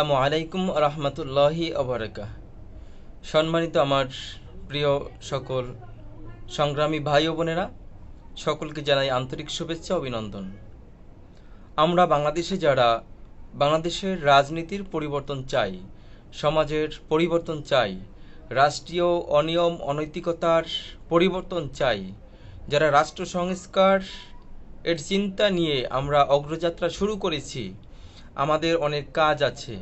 আসসালামু আলাইকুম রহমতুল্লাহি অবরাকা সম্মানিত আমার প্রিয় সকল সংগ্রামী ভাই ও বোনেরা, সকলকে জানাই আন্তরিক শুভেচ্ছা, অভিনন্দন। আমরা বাংলাদেশে যারা বাংলাদেশের রাজনীতির পরিবর্তন চাই, সমাজের পরিবর্তন চাই, রাষ্ট্রীয় অনিয়ম, অনৈতিকতার পরিবর্তন চাই, যারা রাষ্ট্র সংস্কার এর চিন্তা নিয়ে আমরা অগ্রযাত্রা শুরু করেছি আমাদের অনেক কাজ আছে।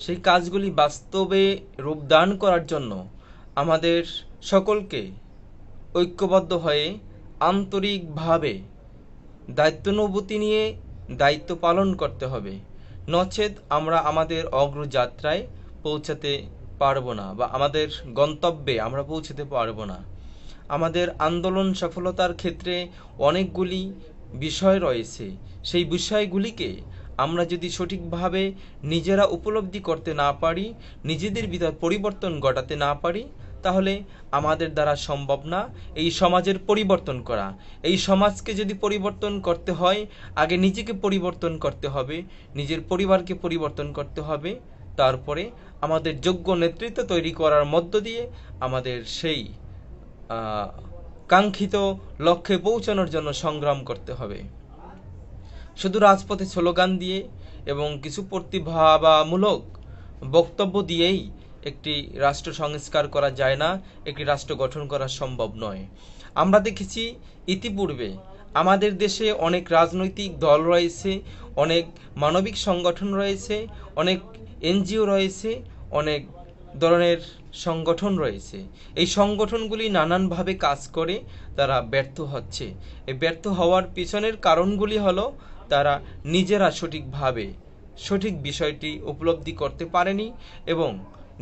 সেই কাজগুলি বাস্তবে রূপদান করার জন্য আমাদের সকলকে ঐক্যবদ্ধ হয়ে আন্তরিকভাবে দায়িত্বানুভূতি নিয়ে দায়িত্ব পালন করতে হবে। নচেত আমরা আমাদের অগ্রযাত্রায় পৌঁছাতে পারব না বা আমাদের গন্তব্যে আমরা পৌঁছাতে পারব না। আমাদের আন্দোলন সফলতার ক্ষেত্রে অনেকগুলি বিষয় রয়েছে। সেই বিষয়গুলিকে আমরা যদি সঠিকভাবে নিজেরা উপলব্ধি করতে না পারি, নিজেদের ভিতর পরিবর্তন ঘটাতে না পারি, তাহলে আমাদের দ্বারা সম্ভব না এই সমাজের পরিবর্তন করা। এই সমাজকে যদি পরিবর্তন করতে হয়, আগে নিজেকে পরিবর্তন করতে হবে, নিজের পরিবারকে পরিবর্তন করতে হবে, তারপরে আমাদের যোগ্য নেতৃত্ব তৈরি করার মধ্য দিয়ে আমাদের সেই কাঙ্ক্ষিত লক্ষ্যে পৌঁছানোর জন্য সংগ্রাম করতে হবে। শুধু রাজপথে স্লোগান দিয়ে এবং কিছু প্রতিভাবামূলক বক্তব্য দিয়েই একটি রাষ্ট্র সংস্কার করা যায় না, একটি রাষ্ট্র গঠন করা সম্ভব নয়। আমরা দেখেছি ইতিপূর্বে আমাদের দেশে অনেক রাজনৈতিক দল রয়েছে, অনেক মানবিক সংগঠন রয়েছে, অনেক এনজিও রয়েছে, অনেক ধরনের সংগঠন রয়েছে। এই সংগঠনগুলি নানানভাবে কাজ করে তারা ব্যর্থ হচ্ছে। এই ব্যর্থ হওয়ার পিছনের কারণগুলি হলো তারা নিজেরা সঠিকভাবে সঠিক বিষয়টি উপলব্ধি করতে পারেনি এবং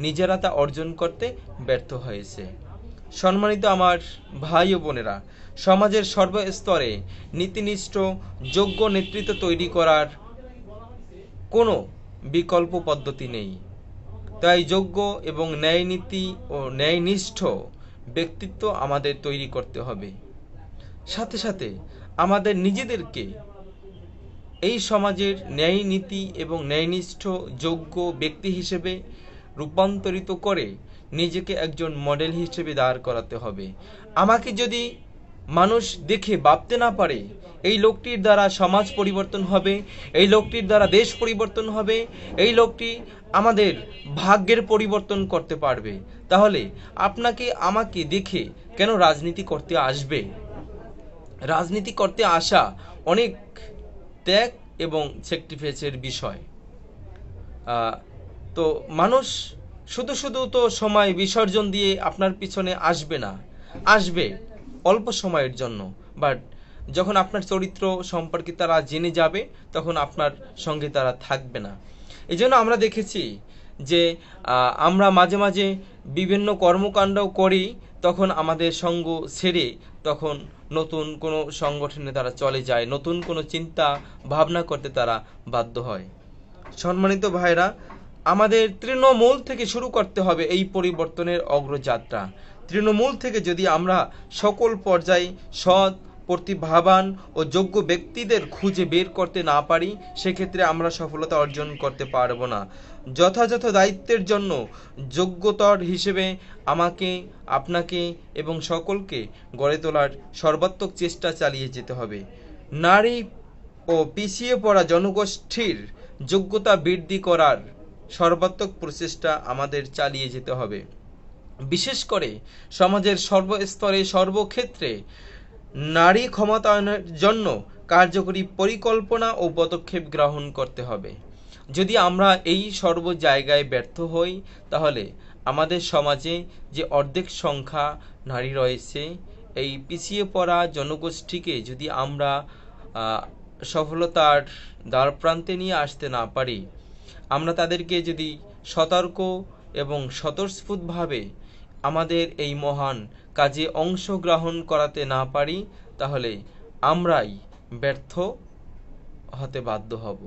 নিজেরা তা অর্জন করতে ব্যর্থ হয়েছে। সম্মানিত আমার ভাই ও বোনেরা, সমাজের সর্বস্তরে নীতিনিষ্ঠ, যোগ্য নেতৃত্ব তৈরি করার কোনো বিকল্প পদ্ধতি নেই। তাই যোগ্য এবং ন্যায়নীতি ও ন্যায়নিষ্ঠ ব্যক্তিত্ব আমাদের তৈরি করতে হবে। সাথে সাথে আমাদের নিজেদেরকে এই সমাজের ন্যায় নীতি এবং ন্যায়নিষ্ঠ যোগ্য ব্যক্তি হিসেবে রূপান্তরিত করে নিজেকে একজন মডেল হিসেবে দাঁড় করাতে হবে। আমাকে যদি মানুষ দেখে ভাবতে না পারে, এই লোকটির দ্বারা সমাজ পরিবর্তন হবে, এই লোকটির দ্বারা দেশ পরিবর্তন হবে, এই লোকটি আমাদের ভাগ্যের পরিবর্তন করতে পারবে, তাহলে আপনাকে আমাকে দেখে কেন রাজনীতি করতে আসবে? রাজনীতি করতে আসা অনেক ত্যাগ এবং স্যাক্রিফাইসের বিষয়। তো মানুষ শুধু শুধু তো সময় বিসর্জন দিয়ে আপনার পিছনে আসবে না, আসবে অল্প সময়ের জন্য। বাট যখন আপনার চরিত্র সম্পর্কে তারা জেনে যাবে, তখন আপনার সঙ্গে তারা থাকবে না। এই জন্য আমরা দেখেছি যে আমরা মাঝে মাঝে বিভিন্ন কর্মকাণ্ড করি, তখন আমাদের সঙ্গ ছেড়ে তখন নতুন কোনো সংগঠনে তারা চলে যায়, নতুন কোনো চিন্তা ভাবনা করতে তারা বাধ্য হয়। সম্মানিত ভাইরা আমাদের তৃণমূল থেকে শুরু করতে হবে এই পরিবর্তনের অগ্রযাত্রা। তৃণমূল থেকে যদি আমরা সকল পর্যায়ে সৎ প্রতিভাবান ও যোগ্য ব্যক্তিদের খুঁজে বের করতে না পারি, সেক্ষেত্রে আমরা সফলতা অর্জন করতে পারব না। যথাযথ দায়িত্বের জন্য যোগ্যতর হিসেবে আমাকে, আপনাকে এবং সকলকে গড়ে তোলার সর্বাত্মক চেষ্টা চালিয়ে যেতে হবে। নারী ও পিছিয়ে পড়া জনগোষ্ঠীর যোগ্যতা বৃদ্ধি করার সর্বাত্মক প্রচেষ্টা আমাদের চালিয়ে যেতে হবে। বিশেষ করে সমাজের সর্বস্তরে, সর্বক্ষেত্রে নারী ক্ষমতায়নের জন্য কার্যকরী পরিকল্পনা ও পদক্ষেপ গ্রহণ করতে হবে। যদি আমরা এই সর্ব জায়গায় ব্যর্থ হই, তাহলে আমাদের সমাজে যে অর্ধেক সংখ্যা নারী রয়েছে, এই পিছিয়ে পড়া জনগোষ্ঠীকে যদি আমরা সফলতার দ্বার প্রান্তে নিয়ে আসতে না পারি, আমরা তাদেরকে যদি সতর্ক এবং স্বতঃস্ফূর্তভাবে আমাদের এই মহান কাজে অংশগ্রহণ করাতে না পারি তাহলে আমরাই ব্যর্থ হতে বাধ্য হব।